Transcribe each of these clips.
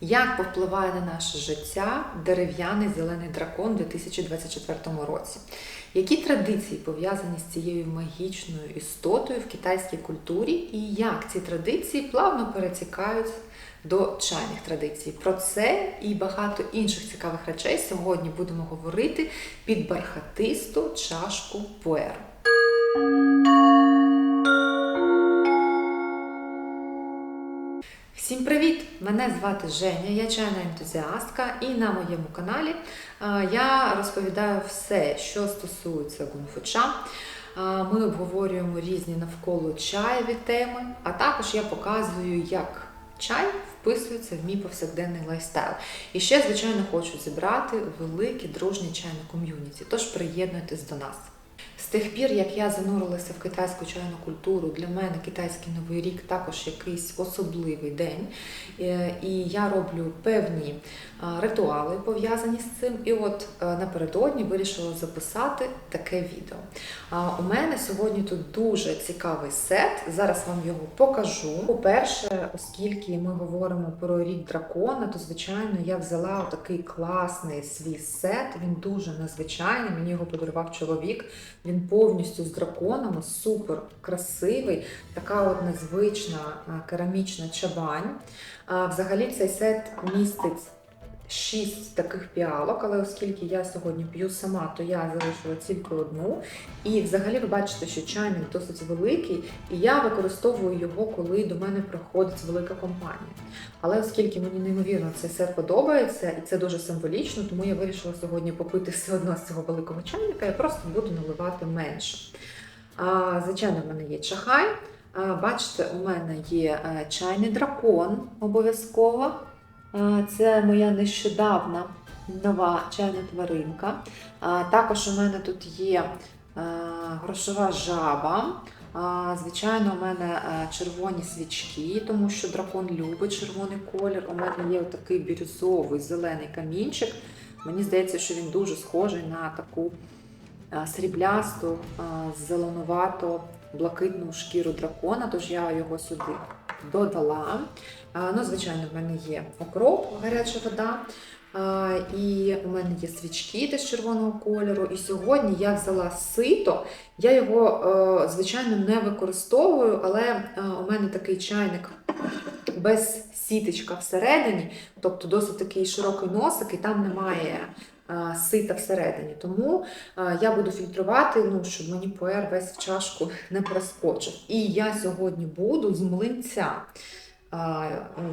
Як повпливає на наше життя дерев'яний зелений дракон у 2024 році? Які традиції пов'язані з цією магічною істотою в китайській культурі, і як ці традиції плавно перетікають до чайних традицій? Про це і багато інших цікавих речей сьогодні будемо говорити під бархатисту чашку пуеру. Всім привіт! Мене звати Женя, я чайна ентузіастка, і на моєму каналі я розповідаю все, що стосується гунфуча. Ми обговорюємо різні навколо чаєві теми, а також я показую, як чай вписується в мій повсякденний лайфстайл. І ще, звичайно, хочу зібрати велике дружнє чайне ком'юніті. Тож приєднуйтесь до нас. З тих пір, як я занурилася в китайську чайну культуру, для мене китайський новий рік також якийсь особливий день. Е, І я роблю певні ритуали пов'язані з цим. І от е, напередодні вирішила записати таке відео. У мене сьогодні тут дуже цікавий сет. Зараз вам його покажу. По-перше, оскільки ми говоримо про рік дракона, то звичайно я взяла такий класний свій сет. Він дуже незвичайний. Мені його подарував чоловік. Він повністю з драконами, супер красивий, така от незвична керамічна чабань. Взагалі цей сет містить шість таких піалок, але оскільки я сьогодні п'ю сама, то я залишила тільки одну. І взагалі ви бачите, що чайник досить великий, і я використовую його, коли до мене приходить велика компанія. Але оскільки мені неймовірно цей сет подобається, і це дуже символічно, тому я вирішила сьогодні попити все одно з цього великого чайника, я просто буду наливати менше. А, Звичайно, в мене є чахай. Бачите, у мене є е, чайний дракон обов'язково. Це моя нещодавна нова чайна тваринка. Також у мене тут є е, грошова жаба. Звичайно, у мене е, червоні свічки, тому що дракон любить червоний колір. У мене є такий бірюзовий зелений камінчик. Мені здається, що він дуже схожий на таку е, сріблясту, зеленувато блакитну шкіру дракона, тож я його сюди додала. Ну, звичайно, в мене є окроп, гаряча вода. І у мене є свічки теж червоного кольору. І сьогодні я взяла сито. Я його, е, звичайно, не використовую, але е, у мене такий чайник без сіточка всередині, тобто досить такий широкий носик, і там немає е, сита всередині. Тому я буду фільтрувати, ну, щоб мені пуер весь в чашку не проскочив. І я сьогодні буду з млинця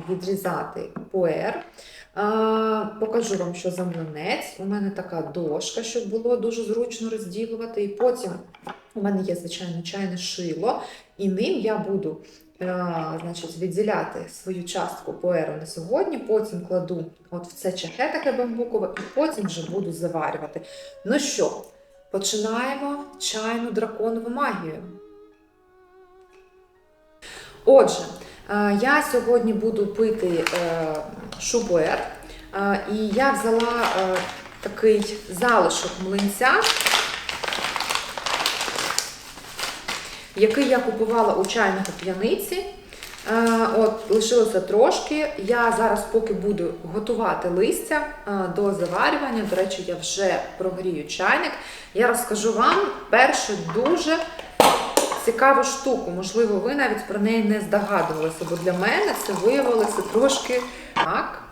відрізати пуер. Покажу вам, що за млинець. У мене така дошка, щоб було дуже зручно розділувати. І потім у мене є, звичайно, чайне шило, і ним я буду е, значить, відділяти свою частку пуеру на сьогодні. Потім кладу от в це чахе таке бамбукове, і потім вже буду заварювати. Ну що, починаємо чайну драконову магію. Отже, я сьогодні буду пити е, шубуер, е, і я взяла е, такий залишок млинця, який я купувала у чайного п'яниці. Е, От, лишилося трошки. Я зараз, поки буду готувати листя е, до заварювання, до речі, я вже прогрію чайник. Я розкажу вам першу дуже цікаву штуку. Можливо, ви навіть про неї не здогадувалися, бо для мене це виявилося трошки так.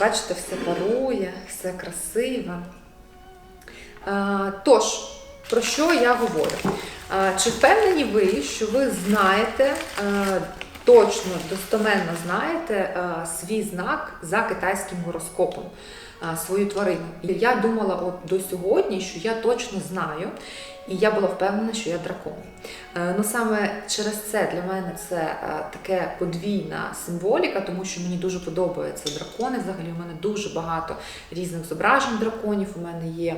Бачите, все парує, все красиво. Тож, про що я говорю? Чи впевнені ви, що ви знаєте, точно, достоменно знаєте е, свій знак за китайським гороскопом, е, свою тварину? Я думала от до сьогодні, що я точно знаю, і я була впевнена, що я дракон. Е, Ну саме через це для мене це таке подвійна символіка, тому що мені дуже подобаються дракони. Взагалі, у мене дуже багато різних зображень драконів. У мене є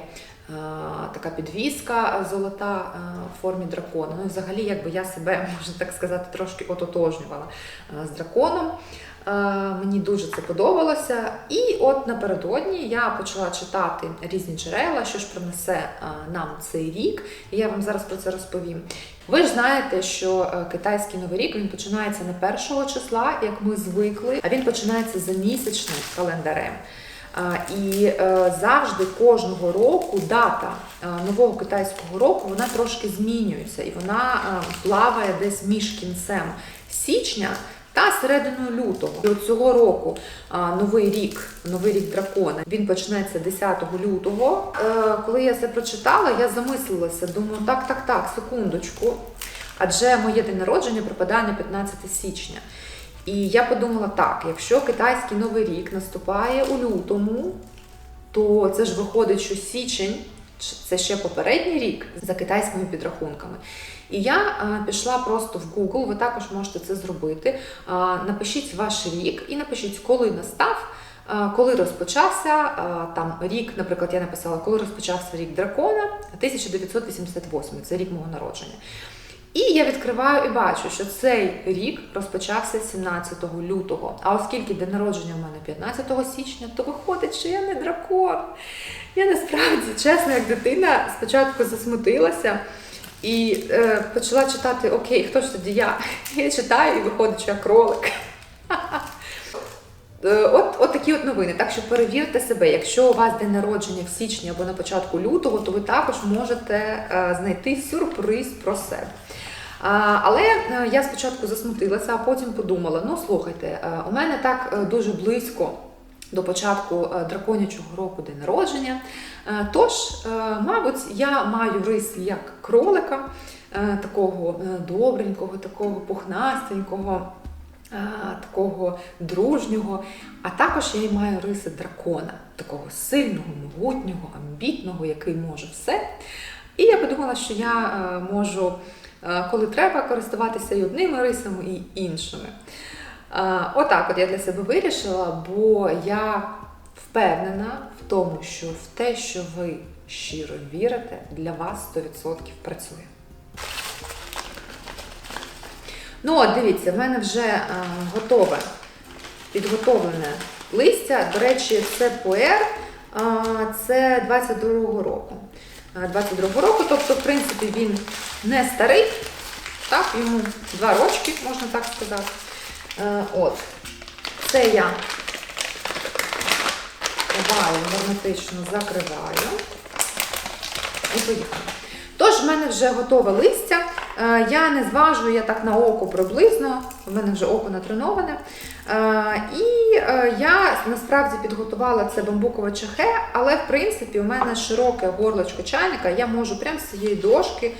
така підвіска золота е, в формі дракона. Ну і взагалі, якби я себе, можна так сказати, трошки ототожнювала е, з драконом. Е, Мені дуже це подобалося. І от напередодні я почала читати різні джерела, що ж принесе е, нам цей рік. І я вам зараз про це розповім. Ви ж знаєте, що е, китайський новий рік він починається не першого числа, як ми звикли, а він починається за місячним календарем. І е, завжди кожного року дата е, нового китайського року вона трошки змінюється, і вона е, плаває десь між кінцем січня та серединою лютого. І от цього року новий рік, новий рік дракона, він почнеться 10 лютого. Коли я це прочитала, я замислилася, думаю, так, так, так, секундочку. Адже моє день народження припадає на 15 січня. І я подумала так: якщо китайський новий рік наступає у лютому, то це ж виходить, що січень це ще попередній рік за китайськими підрахунками. І я а, пішла просто в Google, ви також можете це зробити. А, напишіть ваш рік і напишіть, коли настав. Коли розпочався там рік, наприклад, я написала, коли розпочався рік дракона, 1988, це рік мого народження. І я відкриваю і бачу, що цей рік розпочався 17 лютого. А оскільки день народження у мене 15 січня, то виходить, що я не дракон. Я насправді, чесно, як дитина, спочатку засмутилася і е, почала читати: Окей, хто ж тоді я? Я читаю і виходить, що я кролик. Е, От, от такі от новини. Так що перевірте себе. Якщо у вас день народження в січні або на початку лютого, то ви також можете е, знайти сюрприз про себе. Але е, я спочатку засмутилася, а потім подумала: ну слухайте, е, у мене так е, дуже близько до початку драконячого року день народження. Тож, мабуть, я маю рис як кролика, такого добренького, такого пухнастенького. Такого дружнього, а також я й маю риси дракона, такого сильного, могутнього, амбітного, який може все. І я подумала, що я можу, коли треба, користуватися і одними рисами, і іншими. Е, Отак от я для себе вирішила, бо я впевнена в тому, що в те, що ви щиро вірите, для вас 100% працює. Ну, от дивіться, в мене вже е, готове, підготовлене листя. До речі, це е, це 22-го року. Е, 22-го року, тобто, в принципі, він не старий, так, йому два рочки, можна так сказати. Е, от. Це я ховаю, герметично закриваю. І поїхали. Тож, в мене вже готове листя. Е, Я не зважую, я так на око приблизно, в мене вже око натреноване. Е, І е, я насправді підготувала це бамбукове чахе, але в принципі у мене широке горлочко чайника, я можу прямо з цієї дошки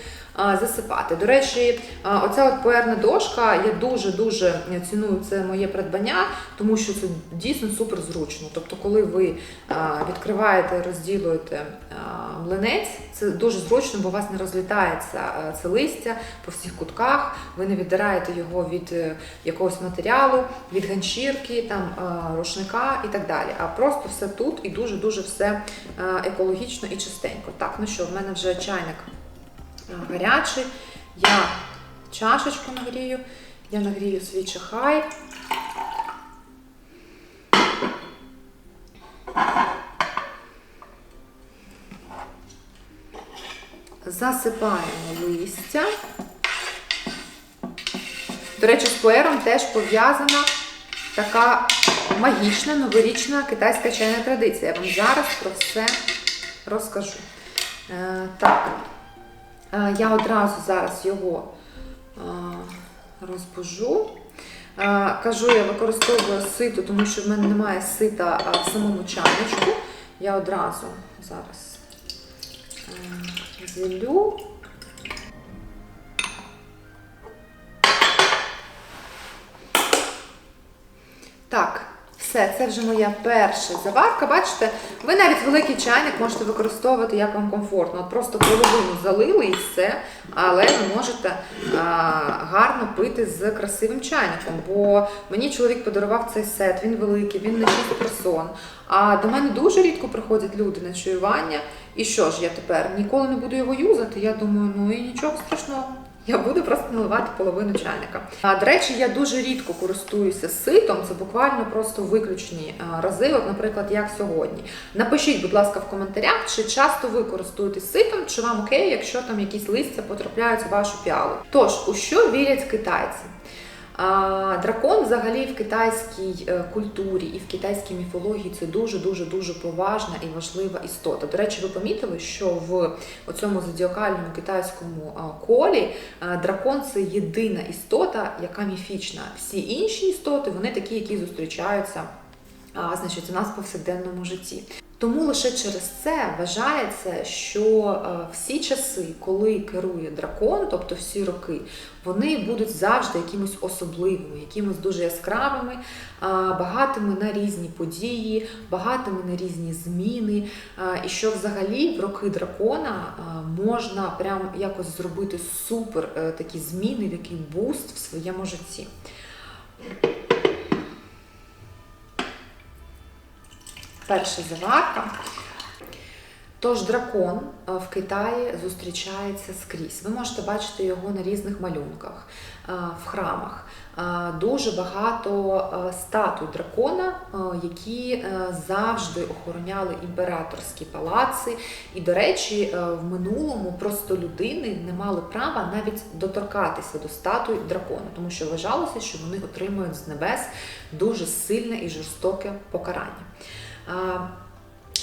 засипати. До речі, оця от пуерна дошка, я дуже-дуже ціную це моє придбання, тому що це дійсно супер зручно. Тобто, коли ви відкриваєте, розділуєте млинець, це дуже зручно, бо у вас не розлітається це листя по всіх кутках, ви не віддираєте його від е, якогось матеріалу, від ганчірки, там, рушника і так далі. А просто все тут і дуже-дуже все екологічно і чистенько. Так, ну що, в мене вже чайник гарячий. Я чашечку нагрію, я нагрію свій чахай. Засипаємо листя. До речі, з пуером теж пов'язана така магічна новорічна китайська чайна традиція. Я вам зараз про все розкажу. Е, так, Е, Я одразу зараз його е, розбужу. Кажу, я використовую сито, тому що в мене немає сита в самому чайничку. Я одразу зараз зілю. Все, це вже моя перша заварка. Бачите, ви навіть великий чайник можете використовувати як вам комфортно. От просто половину залили і все, але ви можете а, гарно пити з красивим чайником. Бо мені чоловік подарував цей сет, він великий, він на 6 персон. А до мене дуже рідко приходять люди на чаювання. І що ж я тепер ніколи не буду його юзати? Я думаю, ну і нічого страшного. Я буду просто наливати половину чайника. А, до речі, я дуже рідко користуюся ситом. Це буквально просто виключні а, рази. От, наприклад, як сьогодні. Напишіть, будь ласка, в коментарях, чи часто ви користуєтесь ситом, чи вам окей, якщо там якісь листя потрапляють у вашу піалу. Тож, у що вірять китайці? Дракон взагалі в китайській е, культурі і в китайській міфології це дуже дуже дуже поважна і важлива істота. До речі, ви помітили, що в цьому зодіакальному китайському колі дракон це єдина істота, яка міфічна. Всі інші істоти вони такі, які зустрічаються значить, у нас в повсякденному житті. Тому лише через це вважається, що е, всі часи, коли керує дракон, тобто всі роки, вони будуть завжди якимось особливими, якимось дуже яскравими, е, багатими на різні події, багатими на різні зміни. Е, І що взагалі в роки дракона можна прям якось зробити супер такі зміни, такий буст в своєму житті. Перша заварка. Тож дракон е, в Китаї зустрічається скрізь. Ви можете бачити його на різних малюнках, е, в храмах. Е, Дуже багато статуй дракона, які завжди охороняли імператорські палаци. І, до речі, в минулому просто людини не мали права навіть доторкатися до статуй дракона, тому що вважалося, що вони отримують з небес дуже сильне і жорстоке покарання.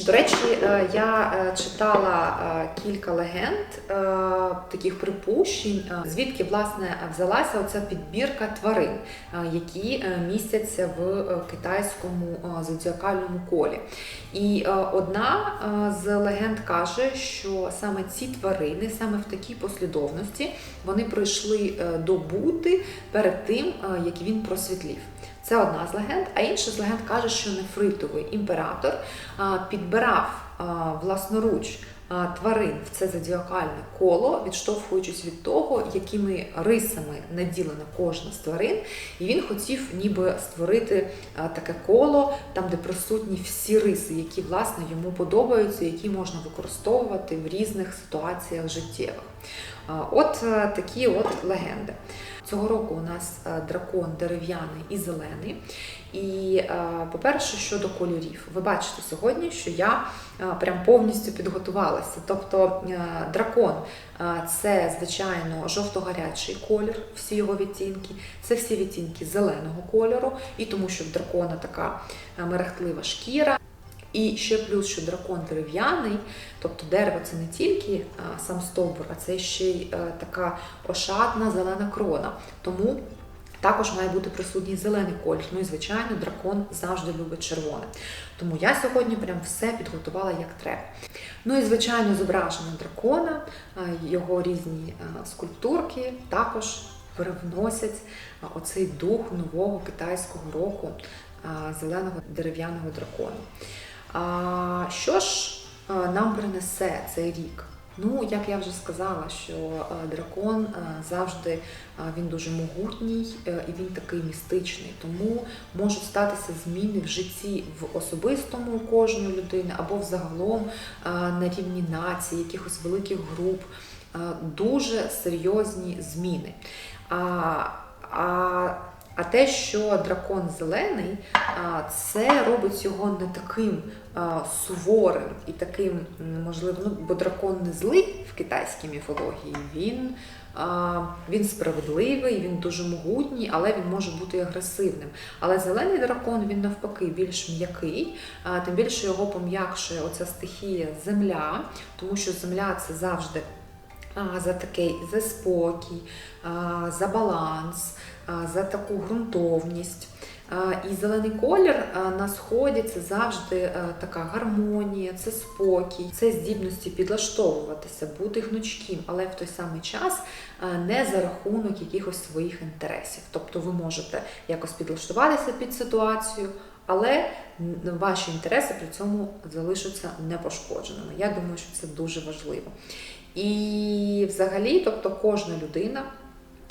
До речі, е, я е, читала е, кілька легенд, таких припущень, звідки власне взялася оця підбірка тварин, які містяться в китайському зодіакальному колі. І одна з легенд каже, що саме ці тварини, саме в такій послідовності, вони прийшли до Будди перед тим, як він просвітлів. Це одна з легенд, а інша з легенд каже, що нефритовий імператор підбирав власноруч тварин в це зодіакальне коло, відштовхуючись від того, якими рисами наділена кожна з тварин, і він хотів ніби створити таке коло, там, де присутні всі риси, які власне йому подобаються, які можна використовувати в різних ситуаціях життєвих. От е, такі от легенди. Цього року у нас е, дракон дерев'яний і зелений. І, е, по-перше, щодо кольорів, ви бачите сьогодні, що я е, прям повністю підготувалася. Тобто дракон це, звичайно, жовто-гарячий колір, всі його відтінки, це всі відтінки зеленого кольору, і тому що в дракона така мерехтлива шкіра. І ще плюс, що дракон дерев'яний, тобто дерево це не тільки а, сам стовбур, а це ще й е, така ошатна зелена крона. Тому також має бути присутній зелений колір. Ну і звичайно, дракон завжди любить червоне. Тому я сьогодні прям все підготувала як треба. Ну і звичайно, зображення дракона, його різні скульптурки також привносять оцей дух нового китайського року зеленого дерев'яного дракона. А, що ж нам принесе цей рік? Ну, як я вже сказала, що е, дракон е, завжди е, він дуже могутній е, і він такий містичний. Тому можуть статися зміни в житті в особистому кожної людини або взагалом е, на рівні нації, якихось великих груп. Е, Дуже серйозні зміни. А, а а те, що дракон зелений, це робить його не таким суворим і таким, можливо, ну, бо дракон не злий в китайській міфології. Він, він справедливий, він дуже могутній, але він може бути агресивним. Але зелений дракон він навпаки більш м'який, тим більше його пом'якшує оця стихія земля, тому що земля це завжди за такий за спокій, за баланс, за таку ґрунтовність. І зелений колір на сході це завжди така гармонія, це спокій, це здібності підлаштовуватися, бути гнучким, але в той самий час не за рахунок якихось своїх інтересів. Тобто ви можете якось підлаштуватися під ситуацію, але ваші інтереси при цьому залишаться непошкодженими. Я думаю, що це дуже важливо. І взагалі, тобто кожна людина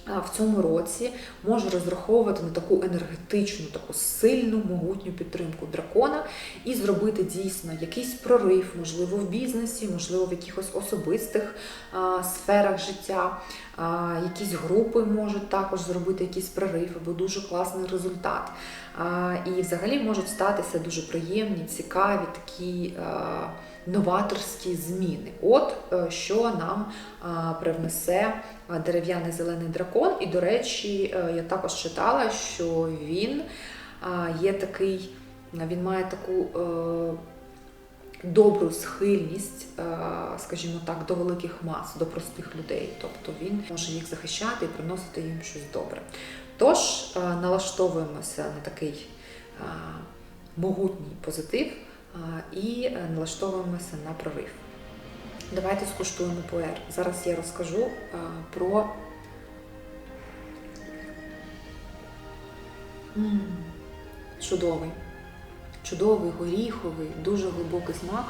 в цьому році може розраховувати на таку енергетичну, таку сильну, могутню підтримку дракона і зробити дійсно якийсь прорив, можливо, в бізнесі, можливо, в якихось особистих а, сферах життя. А, якісь групи можуть також зробити якийсь прорив або дуже класний результат. А, і взагалі можуть статися дуже приємні, цікаві такі. А, Новаторські зміни. От е, що нам привнесе дерев'яний зелений дракон. І, до речі, е, я також читала, що він є такий, він має таку е, добру схильність, скажімо так, до великих мас, до простих людей. Тобто він може їх захищати і приносити їм щось добре. Тож налаштовуємося на такий могутній позитив і е, налаштовуємося на прорив. Давайте скуштуємо пуер. Зараз я розкажу про М, чудовий, чудовий, горіховий, дуже глибокий смак.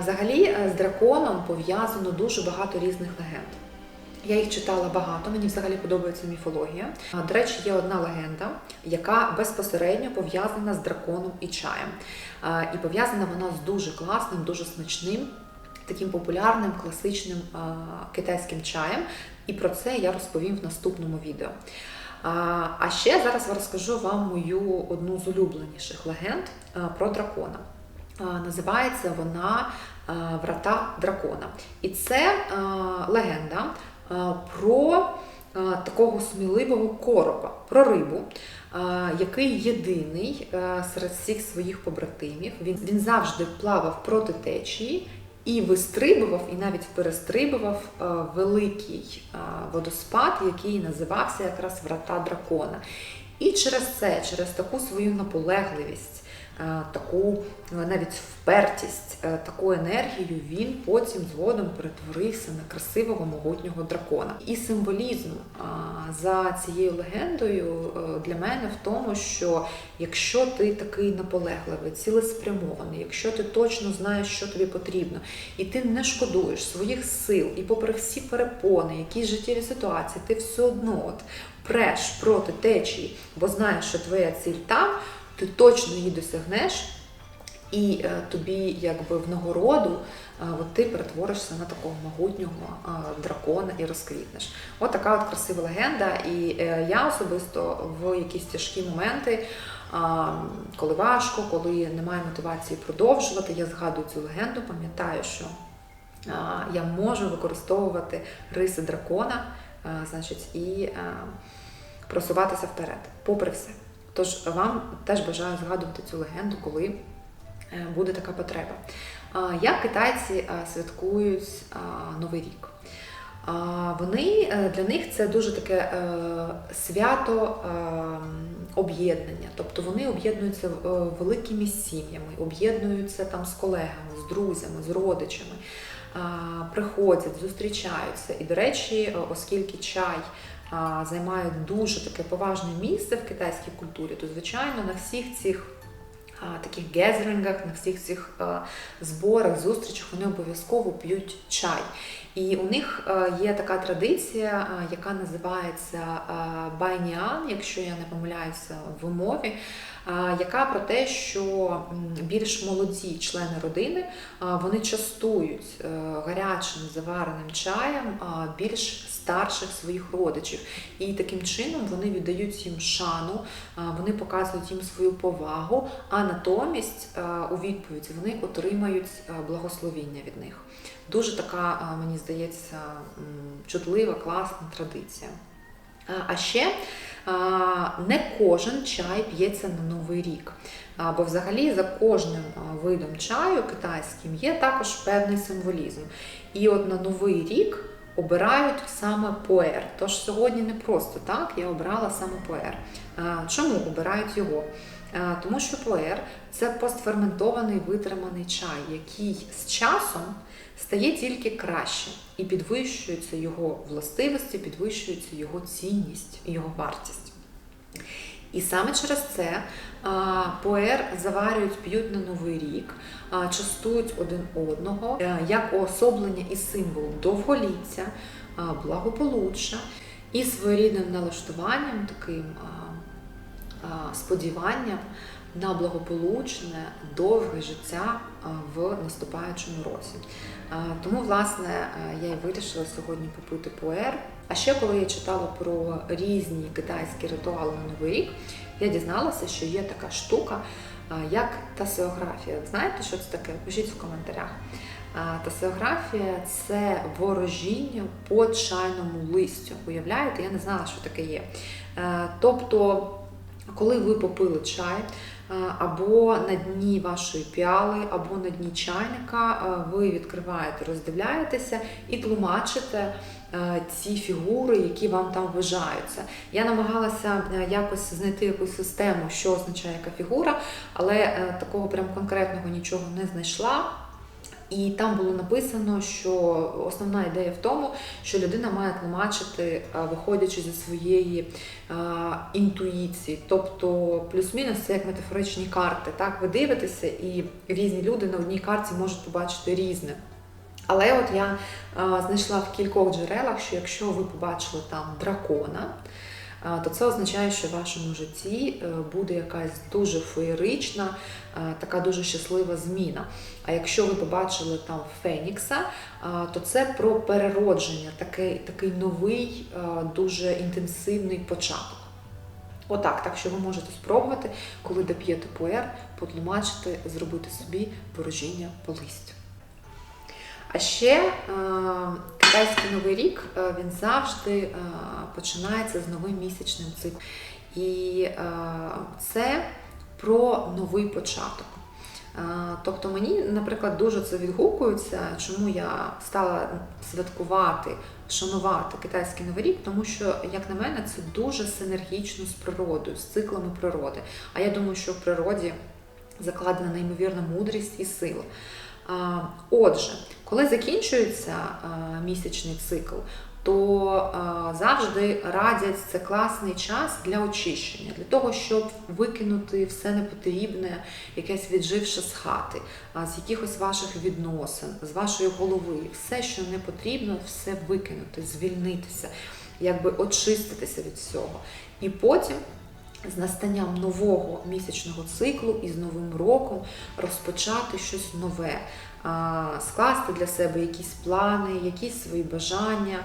Взагалі е, з драконом пов'язано дуже багато різних легенд. Я їх читала багато, мені взагалі подобається міфологія. До речі, є одна легенда, яка безпосередньо пов'язана з драконом і чаєм. І пов'язана вона з дуже класним, дуже смачним, таким популярним класичним китайським чаєм. І про це я розповім в наступному відео. А ще зараз розкажу вам мою одну з улюбленіших легенд про дракона. Називається вона Врата дракона. І це легенда про такого сміливого короба, про рибу, який єдиний серед всіх своїх побратимів. Він, він завжди плавав проти течії. І вистрибував, і навіть перестрибував великий водоспад, який називався якраз Врата дракона. І через це, через таку свою наполегливість, таку е, навіть впертість, е, таку енергію він потім згодом перетворився на красивого могутнього дракона. І символізм за цією легендою е, для мене в тому, що якщо ти такий наполегливий, цілеспрямований, якщо ти точно знаєш, що тобі потрібно, і ти не шкодуєш своїх сил, і попри всі перепони, якісь життєві ситуації, ти все одно от преш проти течії, бо знаєш, що твоя ціль там, ти точно її досягнеш, і е, тобі якби в нагороду е, от ти перетворишся на такого могутнього е, дракона і розквітнеш. От така от красива легенда. І я особисто в якісь тяжкі моменти, коли важко, коли немає мотивації продовжувати, я згадую цю легенду, пам'ятаю, що я можу використовувати риси дракона, значить, і просуватися вперед, попри все. Тож вам теж бажаю згадувати цю легенду, коли е, буде така потреба. Як китайці е, святкують Новий рік? Вони е, для них це дуже таке свято об'єднання, тобто вони об'єднуються великими сім'ями, об'єднуються там з колегами, з друзями, з родичами, приходять, зустрічаються. І, до речі, оскільки чай а, займає дуже таке поважне місце в китайській культурі, то звичайно на всіх цих таких гезерингах, на всіх цих зборах, зустрічах вони обов'язково п'ють чай. І у них є така традиція, яка називається байніан, якщо я не помиляюся в умові, яка про те, що більш молоді члени родини вони частують е, гарячим завареним чаєм більш старших своїх родичів. І таким чином вони віддають їм шану, вони показують їм свою повагу, а натомість у відповідь вони отримають благословіння від них. Дуже така, мені здається, чутлива, класна традиція. А, ще не кожен чай п'ється на Новий рік. Бо взагалі за кожним видом чаю китайським є також певний символізм. І от на Новий рік обирають саме пуер. Тож сьогодні не просто так, я обрала саме пуер. А, Чому обирають його? Тому що пуер це постферментований витриманий чай, який з часом стає тільки краще і підвищуються його властивості, підвищується його цінність його вартість. І саме через це а, пуер заварюють, п'ють на новий рік, частують один одного е, як уособлення і символ довголіття, благополуччя і своєрідним налаштуванням, таким сподіванням на благополучне, довге життя в наступаючому році. Тому, власне, я і вирішила сьогодні попити пуер. А ще коли я читала про різні китайські ритуали на Новий рік, я дізналася, що є така штука, як тасеографія. Знаєте, що це таке? Пишіть в коментарях. Тасеографія це ворожіння по чайному листю. Уявляєте, я не знала, що таке є. Е, Тобто, коли ви попили чай, е, або на дні вашої піали, або на дні чайника, е, ви відкриваєте, роздивляєтеся і тлумачите е, ці фігури, які вам там вважаються. Я намагалася якось знайти якусь систему, що означає яка фігура, але такого прям конкретного нічого не знайшла. І там було написано, що основна ідея в тому, що людина має тлумачити, а, виходячи зі своєї а, інтуїції. Тобто, плюс-мінус це як метафоричні карти. Так, ви дивитеся, і різні люди на одній карті можуть побачити різне. Але от я а, знайшла в кількох джерелах, що якщо ви побачили там дракона, то це означає, що в вашому житті е, буде якась дуже феєрична, е, така дуже щаслива зміна. А якщо ви побачили там Фенікса, то це про переродження, такий, такий новий, е, дуже інтенсивний початок. Отак, так що ви можете спробувати, коли доп'єте пуер, потлумачити, зробити собі ворожіння по листю. А ще е, китайський новий рік е, він завжди е, починається з новим місячним циклом. І е, це про новий початок. Тобто мені, наприклад, дуже це відгукується, чому я стала святкувати, шанувати китайський новий рік, тому що, як на мене, це дуже синергічно з природою, з циклами природи. А я думаю, що в природі закладена неймовірна мудрість і сила. Отже, коли закінчується місячний цикл, то завжди радять це класний час для очищення, для того, щоб викинути все непотрібне, якесь відживше з хати, з якихось ваших відносин, з вашої голови, все, що не потрібно, все викинути, звільнитися, якби очиститися від всього. І потім з настанням нового місячного циклу і з новим роком розпочати щось нове, скласти для себе якісь плани, якісь свої бажання,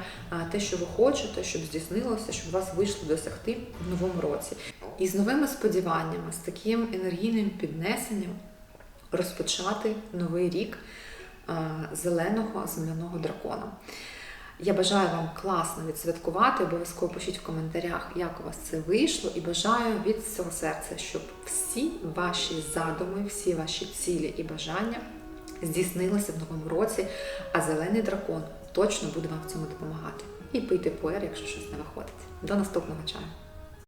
те, що ви хочете, щоб здійснилося, щоб вас вийшло досягти в новому році. І з новими сподіваннями, з таким енергійним піднесенням розпочати новий рік зеленого земляного дракона. Я бажаю вам класно відсвяткувати. Обов'язково пишіть в коментарях, як у вас це вийшло, і бажаю від всього серця, щоб всі ваші задуми, всі ваші цілі і бажання здійснилися в новому році, а зелений дракон точно буде вам в цьому допомагати. І пийте пуер, якщо щось не виходить. До наступного чаю!